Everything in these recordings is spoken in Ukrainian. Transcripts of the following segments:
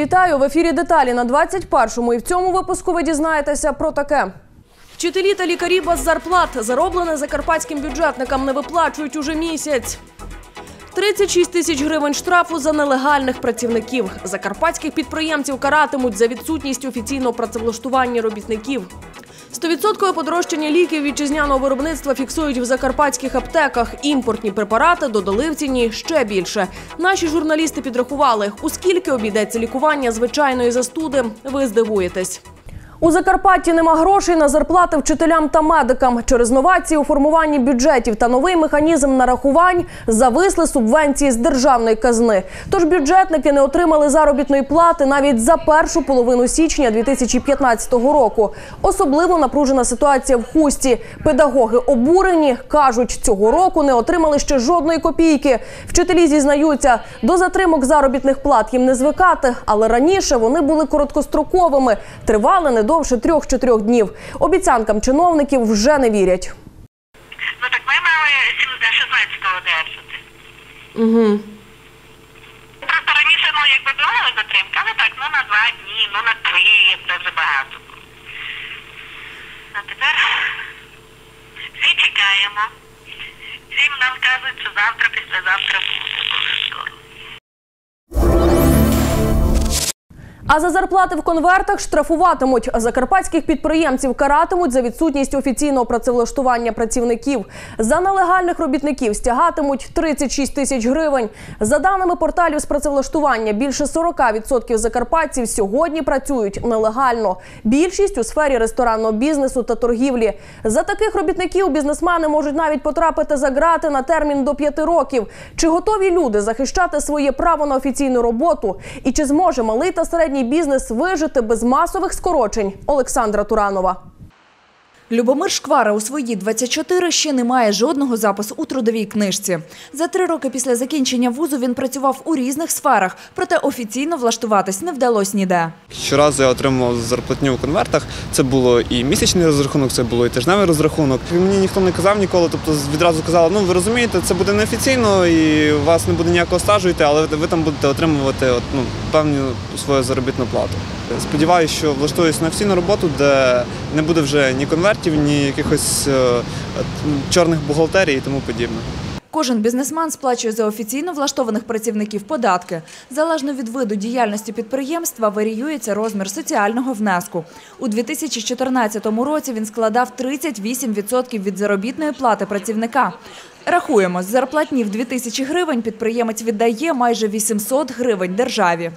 Вітаю в ефірі деталі на 21-му. І в цьому випуску ви дізнаєтеся про таке. Вчителі та лікарі без зарплат зароблене закарпатським бюджетникам не виплачують уже місяць. 36 тисяч гривень штрафу за нелегальних працівників. Закарпатських підприємців каратимуть за відсутність офіційного працевлаштування робітників. Стовідсоткове подорожчання ліків вітчизняного виробництва фіксують в закарпатських аптеках. Імпортні препарати додали в ціні ще більше. Наші журналісти підрахували, у скільки обійдеться лікування звичайної застуди. Ви здивуєтесь. У Закарпатті нема грошей на зарплати вчителям та медикам. Через новації у формуванні бюджетів та новий механізм нарахувань зависли субвенції з державної казни. Тож бюджетники не отримали заробітної плати навіть за першу половину січня 2015 року. Особливо напружена ситуація в хусті. Педагоги обурені кажуть, цього року не отримали ще жодної копійки. Вчителі зізнаються, до затримок заробітних плат їм не звикати, але раніше вони були короткостроковими, тривали не довше трьох-чотирьох днів. Обіцянкам чиновників вже не вірять. Ну так ми мали 16-го одержати. Угу. Просто раніше, ну, якби була затримка, але так, ну на два дні, ну на три, це вже багато. А тепер всі чекаємо. Всім нам кажуть, що завтра, післязавтра буде А за зарплати в конвертах штрафуватимуть. Закарпатських підприємців каратимуть за відсутність офіційного працевлаштування працівників. За нелегальних робітників стягатимуть 36 тисяч гривень. За даними порталів з працевлаштування, більше 40% закарпатців сьогодні працюють нелегально. Більшість у сфері ресторанного бізнесу та торгівлі. За таких робітників бізнесмени можуть навіть потрапити за грати на термін до 5 років. Чи готові люди захищати своє право на офіційну роботу? І чи зможе малий та середній бізнес вижити без масових скорочень? Олександра Туранова. Любомир Шквара у свої 24 ще не має жодного запису у трудовій книжці. За три роки після закінчення вузу він працював у різних сферах, проте офіційно влаштуватись не вдалося ніде. Щоразу я отримував зарплатню у конвертах. Це було і місячний розрахунок, це було і тижневий розрахунок. Мені ніхто не казав ніколи, тобто відразу казали, ну ви розумієте, це буде неофіційно і у вас не буде ніякого стажу йти, але ви там будете отримувати от, ну, певну свою заробітну плату. Сподіваюся, що влаштуюсь на офіційну роботу, де не буде вже ні конвертів, ні якихось е, чорних бухгалтерій і тому подібне. Кожен бізнесмен сплачує за офіційно влаштованих працівників податки. Залежно від виду діяльності підприємства варіюється розмір соціального внеску. У 2014 році він складав 38% від заробітної плати працівника. Рахуємо, з зарплатні в 2000 гривень підприємець віддає майже 800 гривень державі.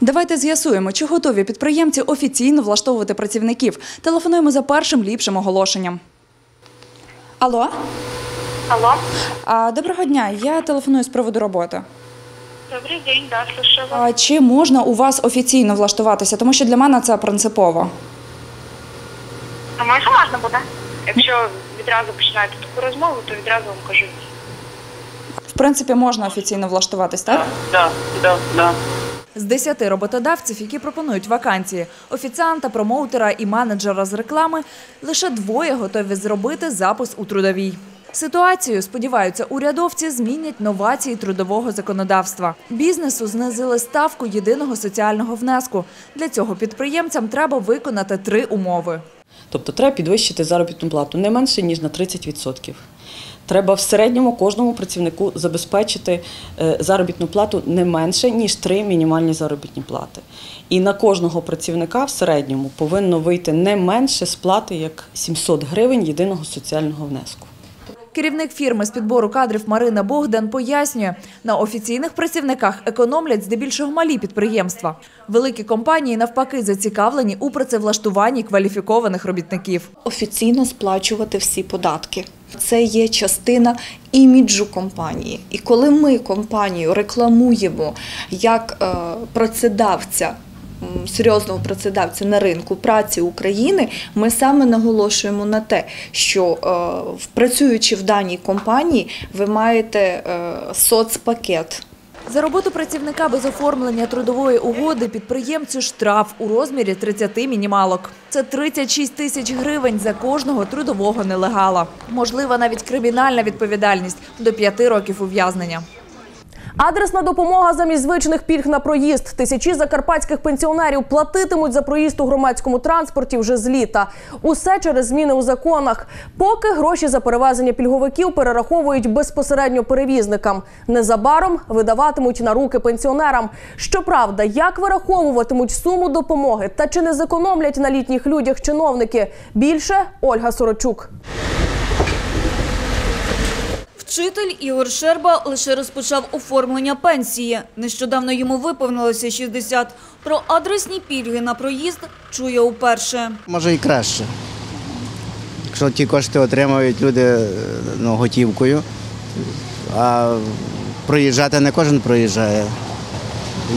Давайте з'ясуємо, чи готові підприємці офіційно влаштовувати працівників. Телефонуємо за першим ліпшим оголошенням. Алло, Алло, а, доброго дня. Я телефоную з приводу роботи. добрий день, да, слушаю вас. А чи можна у вас офіційно влаштуватися? Тому що для мене це принципово. А може можна буде? Якщо відразу починаєте таку розмову, то відразу вам кажу. В принципі, можна офіційно влаштуватись, так? Да, да, да. З 10 роботодавців, які пропонують вакансії офіціанта, промоутера і менеджера з реклами, лише двоє готові зробити запис у трудовій. Ситуацію, сподіваються, урядовці змінять новації трудового законодавства. Бізнесу знизили ставку єдиного соціального внеску. Для цього підприємцям треба виконати три умови. Тобто треба підвищити заробітну плату не менше, ніж на 30%. Треба в середньому кожному працівнику забезпечити е, заробітну плату не менше, ніж три мінімальні заробітні плати. І на кожного працівника в середньому повинно вийти не менше сплати, як 700 гривень єдиного соціального внеску. Керівник фірми з підбору кадрів Марина Богдан пояснює, на офіційних працівниках економлять здебільшого малі підприємства. Великі компанії навпаки зацікавлені у працевлаштуванні кваліфікованих робітників. офіційно сплачувати всі податки. Це є частина іміджу компанії. І коли ми компанію рекламуємо як е, працедавця, серйозного працедавця на ринку праці України, ми саме наголошуємо на те, що е, працюючи в даній компанії, ви маєте е, соцпакет. За роботу працівника без оформлення трудової угоди підприємцю штраф у розмірі 30 мінімалок. Це 36 тисяч гривень за кожного трудового нелегала. Можлива навіть кримінальна відповідальність до 5 років ув'язнення. Адресна допомога замість звичних пільг на проїзд. Тисячі закарпатських пенсіонерів платитимуть за проїзд у громадському транспорті вже з літа. Усе через зміни у законах. Поки гроші за перевезення пільговиків перераховують безпосередньо перевізникам. Незабаром видаватимуть на руки пенсіонерам. Щоправда, як вираховуватимуть суму допомоги та чи не зекономлять на літніх людях чиновники? Більше Ольга Сорочук. Вчитель Ігор Щерба лише розпочав оформлення пенсії. Нещодавно йому виповнилося 60. Про адресні пільги на проїзд чує уперше. Може і краще. Якщо ті кошти отримують люди е, ну, готівкою, а проїжджати не кожен проїжджає.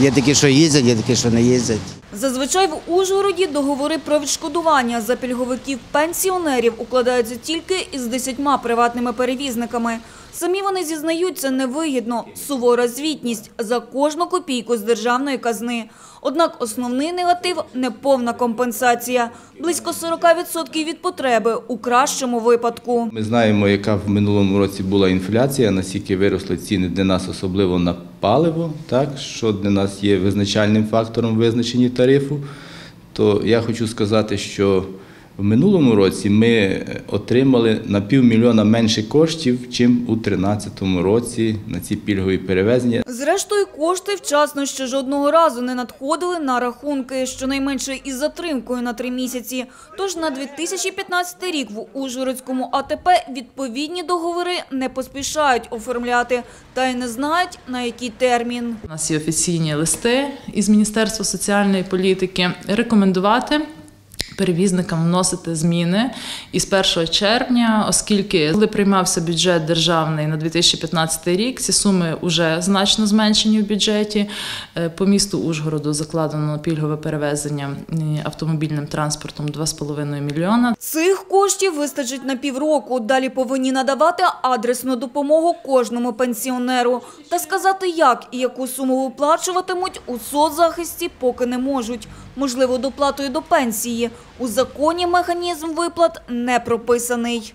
Є такі, що їздять, є такі, що не їздять. Зазвичай в Ужгороді договори про відшкодування за пільговиків пенсіонерів укладаються тільки із десятьма приватними перевізниками. Самі вони зізнаються невигідно, сувора звітність за кожну копійку з державної казни. Однак основний негатив – неповна компенсація. Близько 40% від потреби у кращому випадку. Ми знаємо, яка в минулому році була інфляція, наскільки виросли ціни для нас, особливо на паливо, так, що для нас є визначальним фактором визначення тарифу. То я хочу сказати, що в минулому році ми отримали на півмільйона менше коштів, чим у 2013 році на ці пільгові перевезення. Зрештою, кошти вчасно ще жодного разу не надходили на рахунки, щонайменше із затримкою на три місяці. Тож на 2015 рік в Ужгородському АТП відповідні договори не поспішають оформляти та й не знають, на який термін. У нас є офіційні листи із Міністерства соціальної політики рекомендувати. Перевізникам вносити зміни із 1 червня, оскільки коли приймався бюджет державний на 2015 рік, ці суми вже значно зменшені в бюджеті. Е, По місту Ужгороду закладено пільгове перевезення е, автомобільним транспортом 2,5 мільйона. Цих коштів вистачить на півроку. Далі повинні надавати адресну допомогу кожному пенсіонеру. Та сказати, як і яку суму виплачуватимуть у соцзахисті, поки не можуть. Можливо, доплатою до пенсії. У законі механізм виплат не прописаний.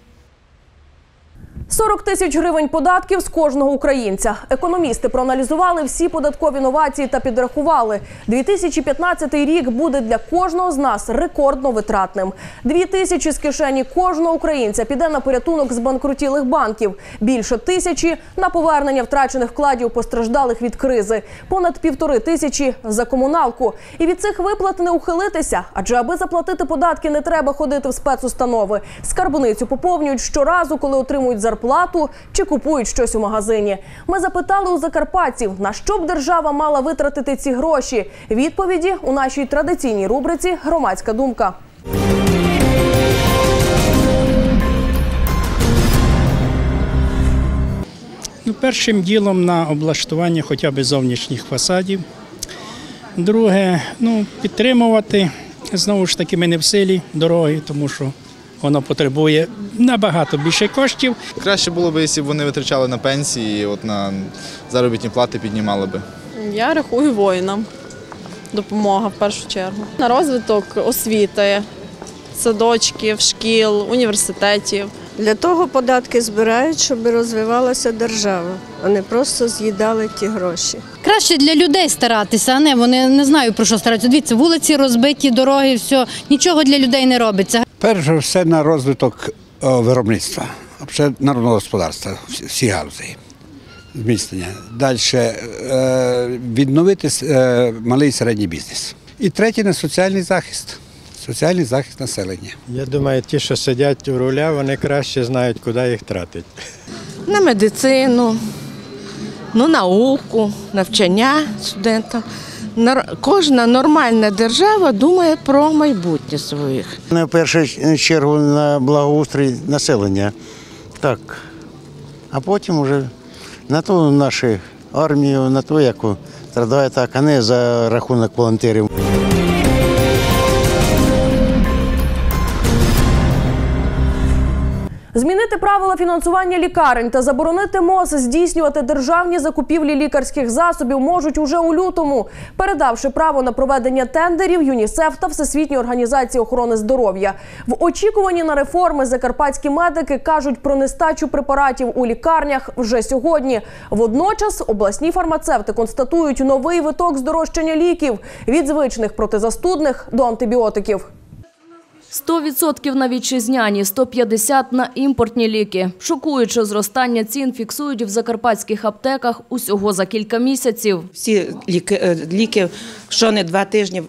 40 тисяч гривень податків з кожного українця. Економісти проаналізували всі податкові новації та підрахували. 2015 рік буде для кожного з нас рекордно витратним. Дві тисячі з кишені кожного українця піде на порятунок збанкрутілих банків. Більше тисячі на повернення втрачених вкладів постраждалих від кризи. Понад півтори тисячі за комуналку. І від цих виплат не ухилитися, адже аби заплатити податки, не треба ходити в спецустанови. Скарбницю поповнюють щоразу, коли отримують зарплату чи купують щось у магазині. Ми запитали у закарпатців, на що б держава мала витратити ці гроші. Відповіді у нашій традиційній рубриці Громадська думка. Ну, першим ділом на облаштування хоча б зовнішніх фасадів. Друге, ну, підтримувати. Знову ж таки, ми не в силі дороги, тому що воно потребує набагато більше коштів. Краще було б, якщо б вони витрачали на пенсії, от на заробітні плати піднімали би. Я рахую воїнам. Допомога в першу чергу. На розвиток освіти, садочків, шкіл, університетів. Для того податки збирають, щоб розвивалася держава, а не просто з'їдали ті гроші. Краще для людей старатися, а не вони не знаю про що старатися. Дивіться, вулиці розбиті, дороги, все нічого для людей не робиться. Перш за все на розвиток виробництва, взагалі народного господарства, всі- галузі, зміцнення. Далі е, відновити е, малий і середній бізнес. І третє на соціальний захист. Соціальний захист населення. Я думаю, ті, що сидять у руля, вони краще знають, куди їх тратити. на медицину, ну, науку, навчання студентам. Кожна нормальна держава думає про майбутнє своїх. На першу чергу на благоустрій населення. Так. А потім вже на ту нашу армію, на ту, яку страдає так, а не за рахунок волонтерів. Правила фінансування лікарень та заборонити МОЗ здійснювати державні закупівлі лікарських засобів можуть уже у лютому, передавши право на проведення тендерів ЮНІСЕФ та Всесвітньої організації охорони здоров'я. В очікуванні на реформи закарпатські медики кажуть про нестачу препаратів у лікарнях вже сьогодні. Водночас обласні фармацевти констатують новий виток здорожчання ліків від звичних протизастудних до антибіотиків. 100% на вітчизняні, 150% на імпортні ліки. Шокуюче зростання цін фіксують в закарпатських аптеках усього за кілька місяців. Всі ліки, е, ліки що не два тижні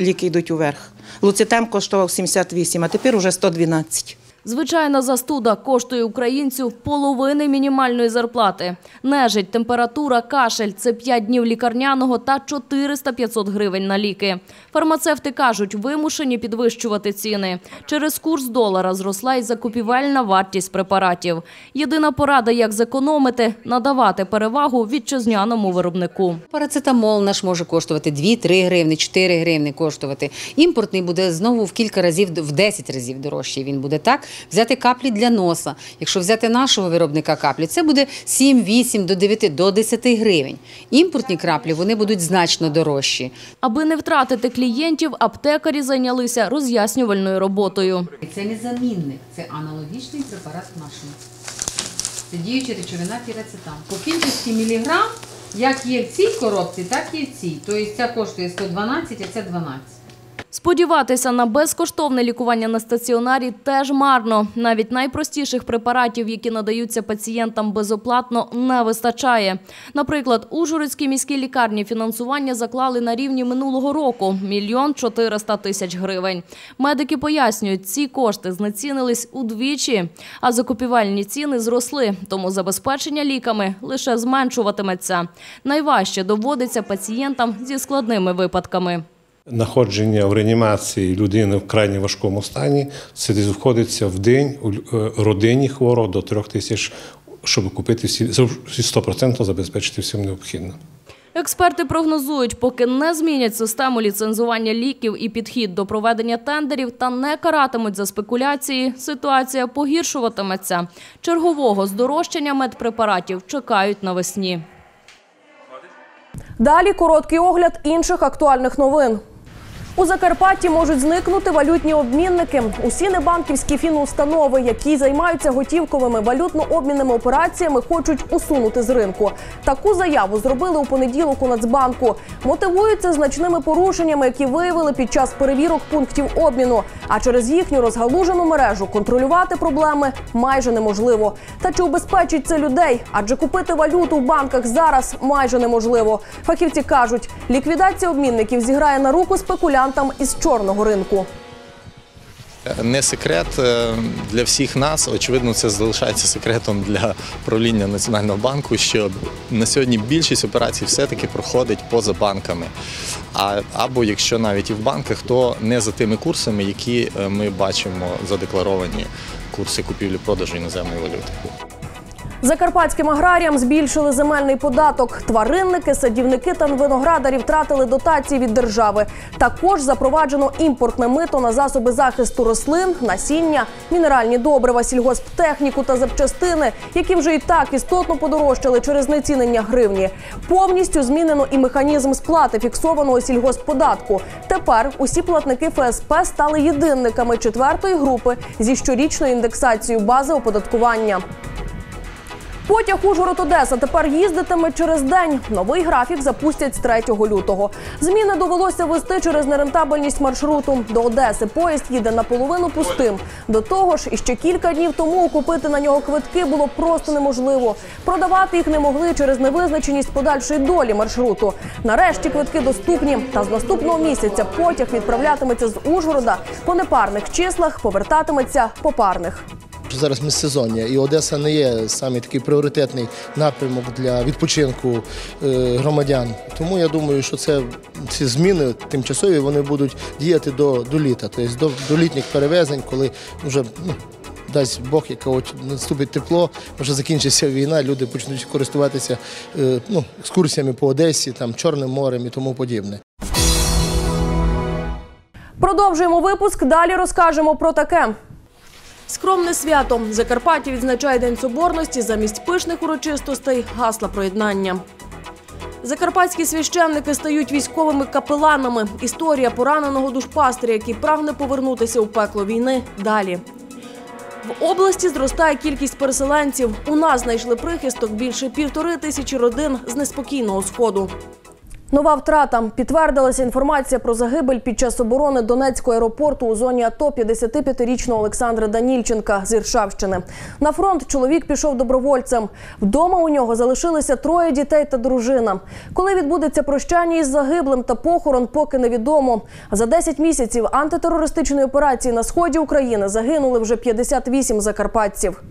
ліки йдуть уверх. Луцитем коштував 78, а тепер уже 112. Звичайна застуда коштує українцю половини мінімальної зарплати. Нежить, температура, кашель – це 5 днів лікарняного та 400-500 гривень на ліки. Фармацевти кажуть, вимушені підвищувати ціни. Через курс долара зросла і закупівельна вартість препаратів. Єдина порада, як зекономити – надавати перевагу вітчизняному виробнику. Парацетамол наш може коштувати 2-3 гривни, 4 гривни коштувати. Імпортний буде знову в кілька разів, в 10 разів дорожчий він буде так. Взяти каплі для носа. Якщо взяти нашого виробника каплі, це буде 7, 8, до 9, до 10 гривень. Імпортні краплі, вони будуть значно дорожчі. Аби не втратити клієнтів, аптекарі зайнялися роз'яснювальною роботою. Це не замінник, це аналогічний препарат нашому. Це діюча речовина пірацетам. По кількості міліграм, як є в цій коробці, так і в цій. Тобто ця коштує 112, а ця 12. Сподіватися на безкоштовне лікування на стаціонарі теж марно. Навіть найпростіших препаратів, які надаються пацієнтам безоплатно, не вистачає. Наприклад, у Ужгородській міській лікарні фінансування заклали на рівні минулого року – мільйон 400 тисяч гривень. Медики пояснюють, ці кошти знецінились удвічі, а закупівельні ціни зросли, тому забезпечення ліками лише зменшуватиметься. Найважче доводиться пацієнтам зі складними випадками. Знаходження в реанімації людини в крайні важкому стані це десь входиться в день у е, родині хворого до трьох тисяч, щоб купити всі 100% забезпечити всім необхідним. Експерти прогнозують, поки не змінять систему ліцензування ліків і підхід до проведення тендерів та не каратимуть за спекуляції, ситуація погіршуватиметься. Чергового здорожчання медпрепаратів чекають навесні. Далі короткий огляд інших актуальних новин. У Закарпатті можуть зникнути валютні обмінники. Усі небанківські фінустанови, які займаються готівковими валютно-обмінними операціями, хочуть усунути з ринку. Таку заяву зробили у понеділок у Нацбанку. Мотивуються значними порушеннями, які виявили під час перевірок пунктів обміну. А через їхню розгалужену мережу контролювати проблеми майже неможливо. Та чи убезпечить це людей? Адже купити валюту в банках зараз майже неможливо. Фахівці кажуть, ліквідація обмінників зіграє на руку спекулянтам із чорного ринку. Не секрет е, для всіх нас. Очевидно, це залишається секретом для правління Національного банку, що на сьогодні більшість операцій все-таки проходить поза банками. Або якщо навіть і в банках, то не за тими курсами, які е, ми бачимо задекларовані курси купівлі-продажу іноземної валюти. Закарпатським аграріям збільшили земельний податок. Тваринники, садівники та виноградарі втратили дотації від держави. Також запроваджено імпортне мито на засоби захисту рослин, насіння, мінеральні добрива, сільгосптехніку та запчастини, які вже і так істотно подорожчали через знецінення гривні. Повністю змінено і механізм сплати фіксованого сільгоспподатку. Тепер усі платники ФСП стали єдинниками четвертої групи зі щорічною індексацією бази оподаткування. Потяг Ужгород-Одеса тепер їздитиме через день. Новий графік запустять з 3 лютого. Зміни довелося вести через нерентабельність маршруту. До Одеси поїзд їде наполовину пустим. До того ж, іще кілька днів тому купити на нього квитки було просто неможливо. Продавати їх не могли через невизначеність подальшої долі маршруту. Нарешті квитки доступні. Та з наступного місяця потяг відправлятиметься з Ужгорода по непарних числах, повертатиметься по парних. Зараз міжсезоння, і Одеса не є саме такий пріоритетний напрямок для відпочинку е, громадян. Тому я думаю, що це ці зміни тимчасові вони будуть діяти до, до літа, тобто до, до літніх перевезень, коли вже ну, дасть Бог, яка наступить тепло, вже закінчиться війна, люди почнуть користуватися е, ну, екскурсіями по Одесі, там Чорним морем і тому подібне. Продовжуємо випуск. Далі розкажемо про таке. Скромне свято. Закарпаття відзначає День Соборності замість пишних урочистостей гасла про єднання. Закарпатські священники стають військовими капеланами. Історія пораненого душпастеря, який прагне повернутися у пекло війни. Далі. В області зростає кількість переселенців. У нас знайшли прихисток більше півтори тисячі родин з неспокійного сходу. Нова втрата підтвердилася інформація про загибель під час оборони Донецького аеропорту у зоні АТО 55-річного Олександра Данільченка з Іршавщини. На фронт чоловік пішов добровольцем. Вдома у нього залишилися троє дітей та дружина. Коли відбудеться прощання із загиблим та похорон, поки невідомо. За 10 місяців антитерористичної операції на сході України загинули вже 58 закарпатців.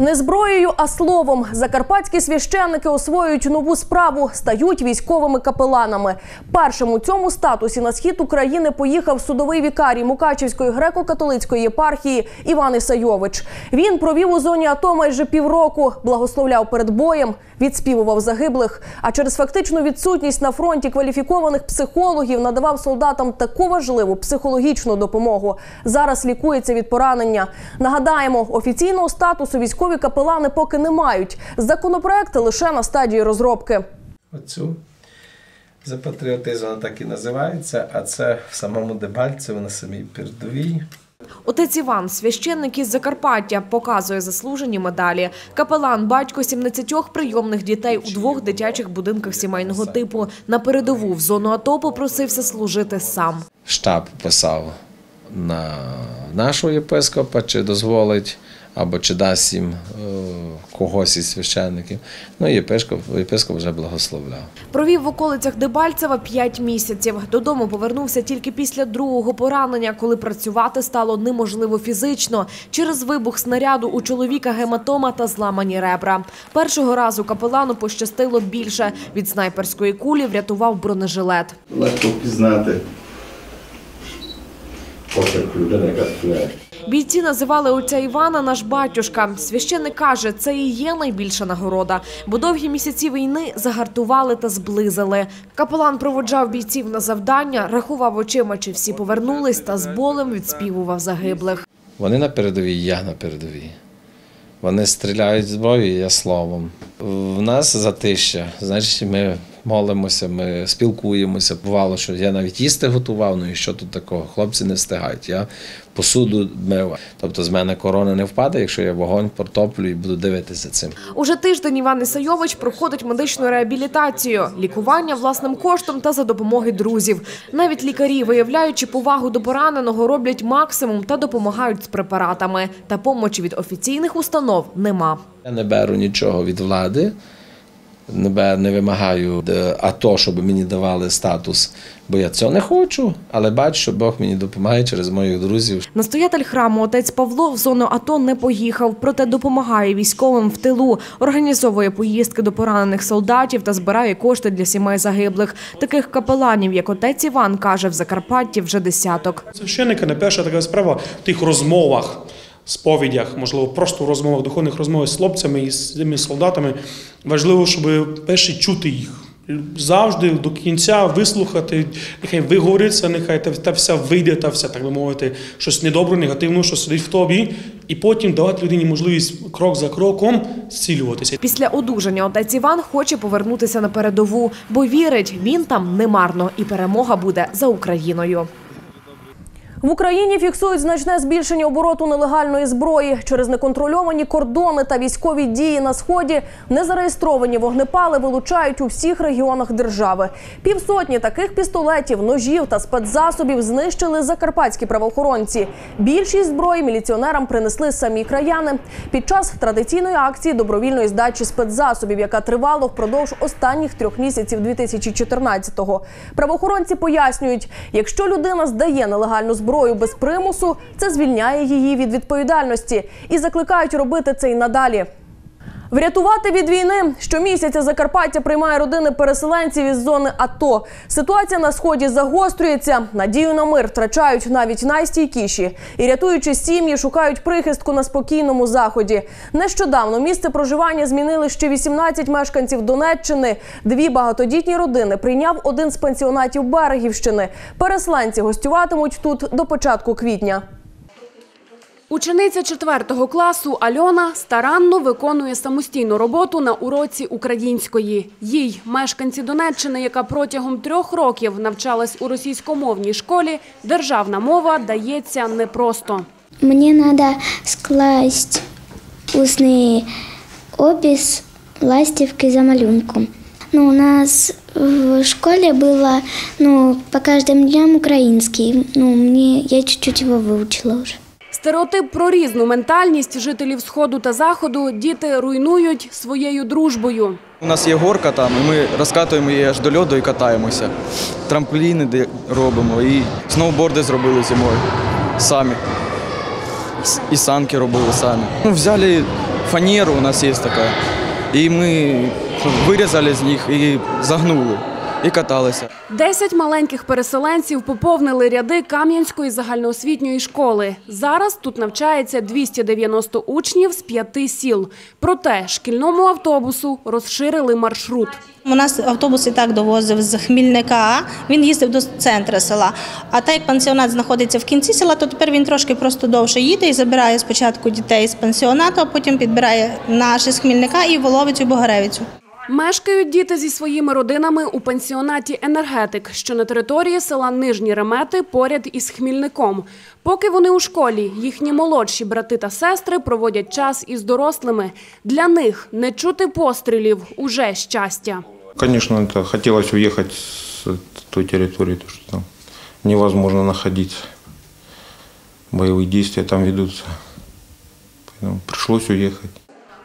Не зброєю, а словом. Закарпатські священники освоюють нову справу, стають військовими капеланами. Першим у цьому статусі на схід України поїхав судовий вікарій Мукачівської греко-католицької єпархії Іван Ісайович. Він провів у зоні АТО майже півроку, благословляв перед боєм, відспівував загиблих. А через фактичну відсутність на фронті кваліфікованих психологів надавав солдатам таку важливу психологічну допомогу. Зараз лікується від поранення. Нагадаємо, офіційного статусу військові капелани поки не мають. Законопроекти лише на стадії розробки. Оцю за патріотизм вона так і називається, а це в самому Дебальцево на самій передовій. Отець Іван, священник із Закарпаття, показує заслужені медалі. Капелан, батько 17 прийомних дітей у двох дитячих будинках сімейного типу. На передову в зону АТО попросився служити сам. Штаб писав на нашого єпископа, чи дозволить або чи дасть їм е, когось із священників. Ну і єпископ, єпископ вже благословляв. Провів в околицях Дебальцева 5 місяців. Додому повернувся тільки після другого поранення, коли працювати стало неможливо фізично. Через вибух снаряду у чоловіка гематома та зламані ребра. Першого разу капелану пощастило більше. Від снайперської кулі врятував бронежилет. Легко впізнати посеред людини, яка стріляє. Бійці називали отця Івана наш батюшка. Священник каже, це і є найбільша нагорода, бо довгі місяці війни загартували та зблизили. Капелан проводжав бійців на завдання, рахував очима, чи всі повернулись, та з болем відспівував загиблих. Вони на передовій, я на передовій. Вони стріляють зброєю, я словом. В нас затища, значить, ми молимося, ми спілкуємося. Бувало, що я навіть їсти готував, ну і що тут такого? Хлопці не встигають. Я посуду мив. Тобто з мене корона не впаде, якщо я вогонь протоплю і буду дивитися цим. Уже тиждень Іван Ісайович проходить медичну реабілітацію, лікування власним коштом та за допомоги друзів. Навіть лікарі, виявляючи повагу до пораненого, роблять максимум та допомагають з препаратами. Та помочі від офіційних установ нема. Я не беру нічого від влади, не, не вимагаю е, АТО, щоб мені давали статус, бо я цього не хочу, але бачу, що Бог мені допомагає через моїх друзів. Настоятель храму отець Павло в зону АТО не поїхав, проте допомагає військовим в тилу, організовує поїздки до поранених солдатів та збирає кошти для сімей загиблих. Таких капеланів, як отець Іван, каже, в Закарпатті вже десяток. Священника не перша така справа в тих розмовах, сповідях, можливо, просто в розмовах, духовних розмовах з хлопцями і з цими солдатами. Важливо, щоб перше чути їх. Завжди до кінця вислухати, нехай виговориться, нехай та, та вся вийде, та вся, так би мовити, щось недобре, негативне, що сидить в тобі, і потім давати людині можливість крок за кроком зцілюватися. Після одужання отець Іван хоче повернутися на передову, бо вірить, він там немарно, і перемога буде за Україною. В Україні фіксують значне збільшення обороту нелегальної зброї через неконтрольовані кордони та військові дії на сході. Незареєстровані вогнепали вилучають у всіх регіонах держави. Півсотні таких пістолетів, ножів та спецзасобів знищили закарпатські правоохоронці. Більшість зброї міліціонерам принесли самі краяни під час традиційної акції добровільної здачі спецзасобів, яка тривала впродовж останніх трьох місяців 2014-го. Правоохоронці пояснюють, якщо людина здає нелегальну зброю без примусу, це звільняє її від відповідальності і закликають робити це й надалі. Врятувати від війни щомісяця Закарпаття приймає родини переселенців із зони АТО. Ситуація на сході загострюється. Надію на мир втрачають навіть найстійкіші і рятуючи сім'ї, шукають прихистку на спокійному заході. Нещодавно місце проживання змінили ще 18 мешканців Донеччини. Дві багатодітні родини прийняв один з пансіонатів Берегівщини. Переселенці гостюватимуть тут до початку квітня. Учениця 4 класу Альона старанно виконує самостійну роботу на уроці української. Їй, мешканці Донеччини, яка протягом трьох років навчалась у російськомовній школі, державна мова дається непросто. Мне надо скласть устный опис ластівки за малюнком. Ну, у нас в школе было ну, по каждым дням украинский. Ну, мне, я чуть-чуть его выучила уже. Стереотип про різну ментальність жителів Сходу та Заходу діти руйнують своєю дружбою. У нас є горка там, і ми розкатуємо її аж до льоду і катаємося. Трампліни робимо, і сноуборди зробили зимою самі. І санки робили самі. Ну, взяли фанеру, у нас є така, і ми вирізали з них і загнули, і каталися. Десять маленьких переселенців поповнили ряди Кам'янської загальноосвітньої школи. Зараз тут навчається 290 учнів з п'яти сіл. Проте шкільному автобусу розширили маршрут. У нас автобус і так довозив з Хмільника, він їздив до центру села. А так як пансіонат знаходиться в кінці села, то тепер він трошки просто довше їде і забирає спочатку дітей з пансіонату, а потім підбирає наші з Хмільника і Воловицю Богоревицю. Мешкають діти зі своїми родинами у пансіонаті «Енергетик», що на території села Нижні Ремети поряд із Хмільником. Поки вони у школі, їхні молодші брати та сестри проводять час із дорослими. Для них не чути пострілів – уже щастя. Конечно, это хотелось уехать с той территории, то что там невозможно находиться. Боевые действия там ведутся. Поэтому пришлось уехать.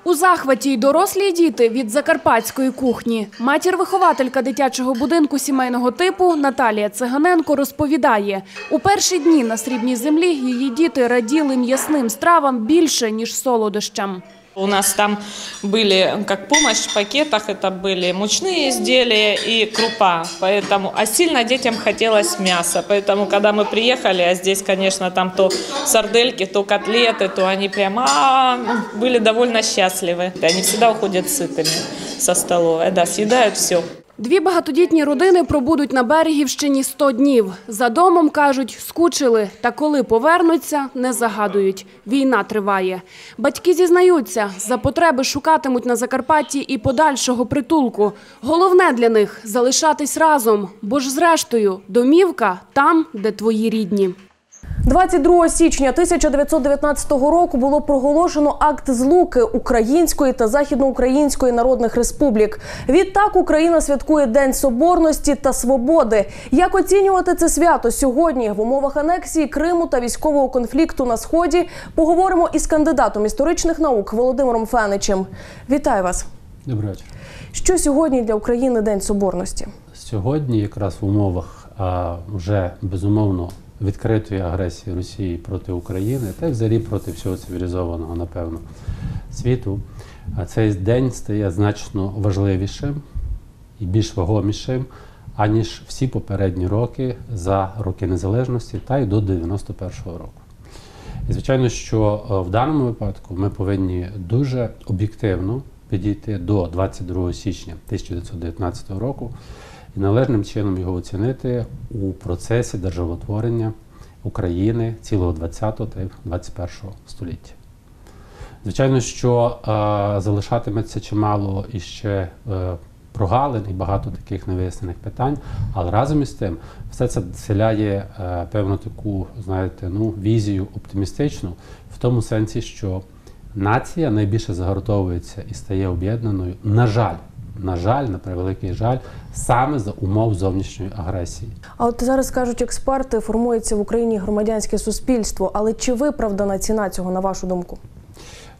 У захваті й дорослі й діти від закарпатської кухні. Матір-вихователька дитячого будинку сімейного типу Наталія Циганенко розповідає, у перші дні на срібній землі її діти раділи м'ясним стравам більше, ніж солодощам. У нас там были как помощь в пакетах, это были мучные изделия и крупа. Поэтому, а сильно детям хотелось мяса. Поэтому, когда мы приехали, а здесь, конечно, там то сардельки, то котлеты, то они прямо а, ну, были довольно счастливы. Они всегда уходят сытыми со столовой, да, съедают все. Дві багатодітні родини пробудуть на Берегівщині 100 днів. За домом, кажуть, скучили. Та коли повернуться, не загадують. Війна триває. Батьки зізнаються, за потреби шукатимуть на Закарпатті і подальшого притулку. Головне для них – залишатись разом. Бо ж зрештою, домівка там, де твої рідні. 22 січня 1919 року було проголошено акт злуки Української та Західноукраїнської народних республік. Відтак Україна святкує День Соборності та Свободи. Як оцінювати це свято сьогодні в умовах анексії Криму та військового конфлікту на сході? Поговоримо із кандидатом історичних наук Володимиром Феничем. Вітаю вас! Добрий вечір. Що сьогодні для України День Соборності? Сьогодні, якраз в умовах а, вже безумовно відкритої агресії Росії проти України, та й взагалі проти всього цивілізованого, напевно, світу, а цей день стає значно важливішим і більш вагомішим, аніж всі попередні роки за роки незалежності та й до 91-го року. І звичайно, що е, в даному випадку ми повинні дуже об'єктивно підійти до 22 січня 1919 року і належним чином його оцінити у процесі державотворення України цілого 20-го та й 21-го століття. Звичайно, що е, залишатиметься чимало іще е, прогалин і багато таких невияснених питань, але разом із тим все це вселяє е, певну таку, знаєте, ну, візію оптимістичну в тому сенсі, що нація найбільше загартовується і стає об'єднаною, на жаль, на жаль, на превеликий жаль, саме за умов зовнішньої агресії. А от зараз кажуть експерти, формується в Україні громадянське суспільство. Але чи виправдана ціна цього на вашу думку?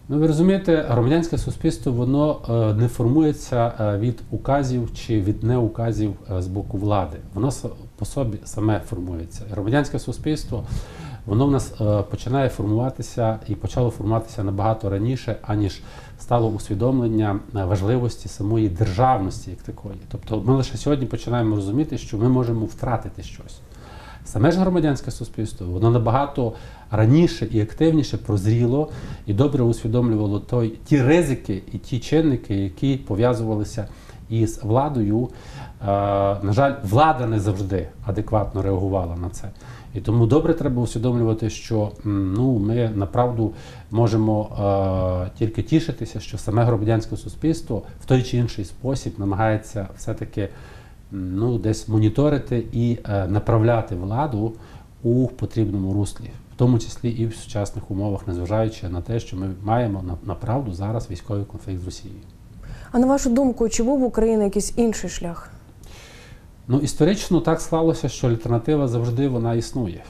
Ну, ви розумієте, громадянське суспільство воно е, не формується е, від указів чи від неуказів е, з боку влади. Воно по собі саме формується. Громадянське суспільство воно в нас е, починає формуватися і почало формуватися набагато раніше, аніж стало усвідомлення е, важливості самої державності як такої. Тобто ми лише сьогодні починаємо розуміти, що ми можемо втратити щось. Саме ж громадянське суспільство, воно набагато раніше і активніше прозріло і добре усвідомлювало той, ті ризики і ті чинники, які пов'язувалися із владою. Е, на жаль, влада не завжди адекватно реагувала на це. І тому добре треба усвідомлювати, що ну, ми направду можемо е, тільки тішитися, що саме громадянське суспільство в той чи інший спосіб намагається все-таки ну, десь моніторити і е, направляти владу у потрібному руслі, в тому числі і в сучасних умовах, незважаючи на те, що ми маємо на- направду зараз військовий конфлікт з Росією. А на вашу думку, чи був в Україні якийсь інший шлях? Ну, історично так склалося, що альтернатива завжди вона існує.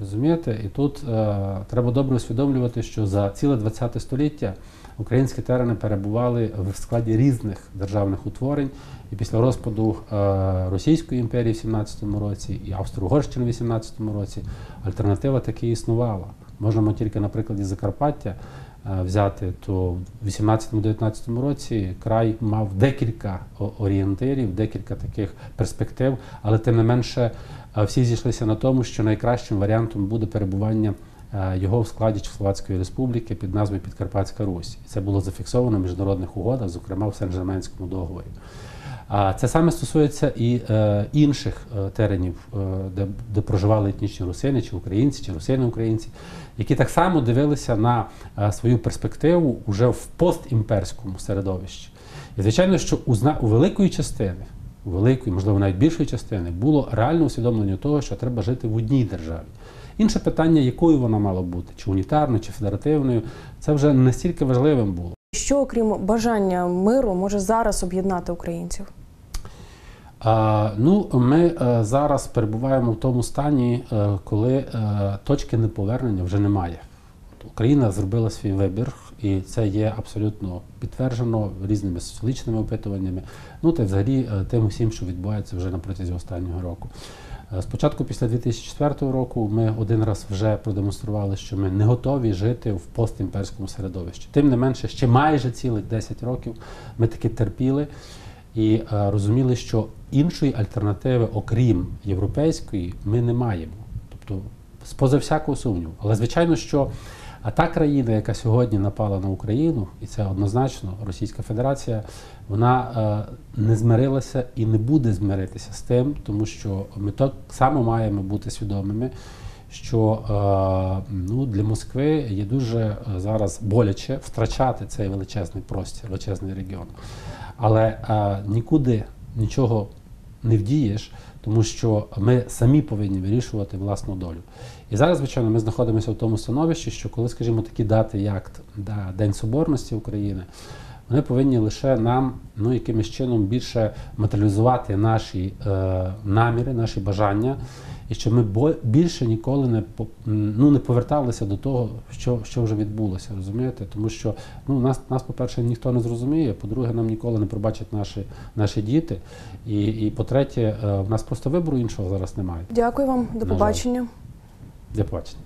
Розумієте? І тут е, треба добре усвідомлювати, що за ціле ХХ століття українські терени перебували в складі різних державних утворень. І після розпаду е, Російської імперії в 17-му році і Австро-Угорщини в 18-му році альтернатива таки існувала. Можемо тільки на прикладі Закарпаття взяти, то в 18-19 році край мав декілька орієнтирів, декілька таких перспектив, але тим не менше е, всі зійшлися на тому, що найкращим варіантом буде перебування е, його в складі Чехословацької республіки під назвою Підкарпатська Русь. Це було зафіксовано в міжнародних угодах, зокрема в Сен-Жерменському договорі. А це саме стосується і е, інших е, теренів, е, де, де проживали етнічні русини, чи українці, чи русини-українці, які так само дивилися на е, свою перспективу уже в постімперському середовищі. І звичайно, що у, у великої частини, у великої, можливо, навіть більшої частини, було реальне усвідомлення того, що треба жити в одній державі. Інше питання, якою вона мала бути, чи унітарною, чи федеративною, це вже настільки важливим було. Що, окрім бажання миру, може зараз об'єднати українців? Ну, ми е, зараз перебуваємо в тому стані, е, коли е, точки неповернення вже немає. Україна зробила свій вибір, і це є абсолютно підтверджено різними соціологічними опитуваннями. Ну та взагалі тим усім, що відбувається вже на протязі останнього року. Спочатку, після 2004 року, ми один раз вже продемонстрували, що ми не готові жити в постімперському середовищі. Тим не менше, ще майже цілих 10 років ми таки терпіли і е, розуміли, що іншої альтернативи, окрім європейської, ми не маємо. Тобто, поза всякого сумніву. Але звичайно, що та країна, яка сьогодні напала на Україну, і це однозначно Російська Федерація, вона е, не змирилася і не буде змиритися з тим, тому що ми так само маємо бути свідомими. Що е, ну, для Москви є дуже зараз боляче втрачати цей величезний простір, величезний регіон. Але е, нікуди нічого не вдієш, тому що ми самі повинні вирішувати власну долю. І зараз, звичайно, ми знаходимося в тому становищі, що коли, скажімо, такі дати, як да, День Соборності України, вони повинні лише нам ну, якимось чином більше матеріалізувати наші е, наміри, наші бажання, і щоб ми більше ніколи не ну, не поверталися до того, що, що вже відбулося, розумієте? Тому що ну, нас, нас, по-перше, ніхто не зрозуміє, по-друге, нам ніколи не пробачать наші, наші діти. І, і по-третє, е, в нас просто вибору іншого зараз немає. Дякую вам, до побачення. Для побачення.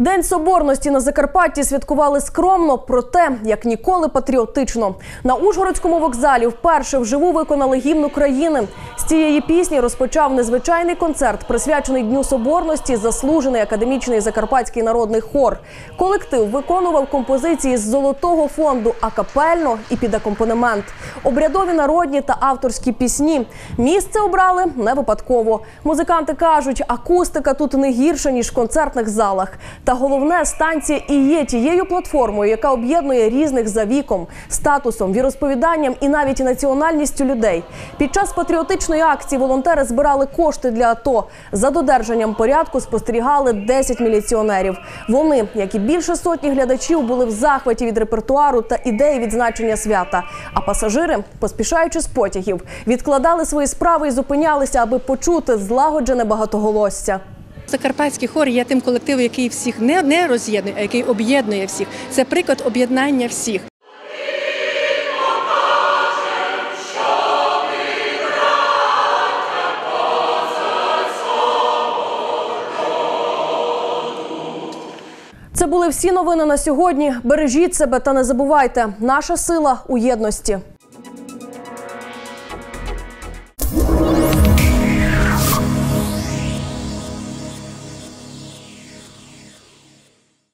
День соборності на Закарпатті святкували скромно, проте як ніколи патріотично. На Ужгородському вокзалі вперше вживу виконали гімн України. З цієї пісні розпочав незвичайний концерт, присвячений Дню Соборності, заслужений академічний закарпатський народний хор. Колектив виконував композиції з золотого фонду акапельно і під акомпанемент. Обрядові народні та авторські пісні. Місце обрали не випадково. Музиканти кажуть, акустика тут не гірша ніж в концертних залах. Та головне, станція і є тією платформою, яка об'єднує різних за віком, статусом, віросповіданням і навіть національністю людей. Під час патріотичної акції волонтери збирали кошти для АТО. За додержанням порядку спостерігали 10 міліціонерів. Вони, як і більше сотні глядачів, були в захваті від репертуару та ідеї відзначення свята. А пасажири, поспішаючи з потягів, відкладали свої справи і зупинялися, аби почути злагоджене багатоголосся. Закарпатський хор є тим колективом, який всіх не, не роз'єднує, а який об'єднує всіх. Це приклад об'єднання всіх. Це були всі новини на сьогодні. Бережіть себе та не забувайте, наша сила у єдності.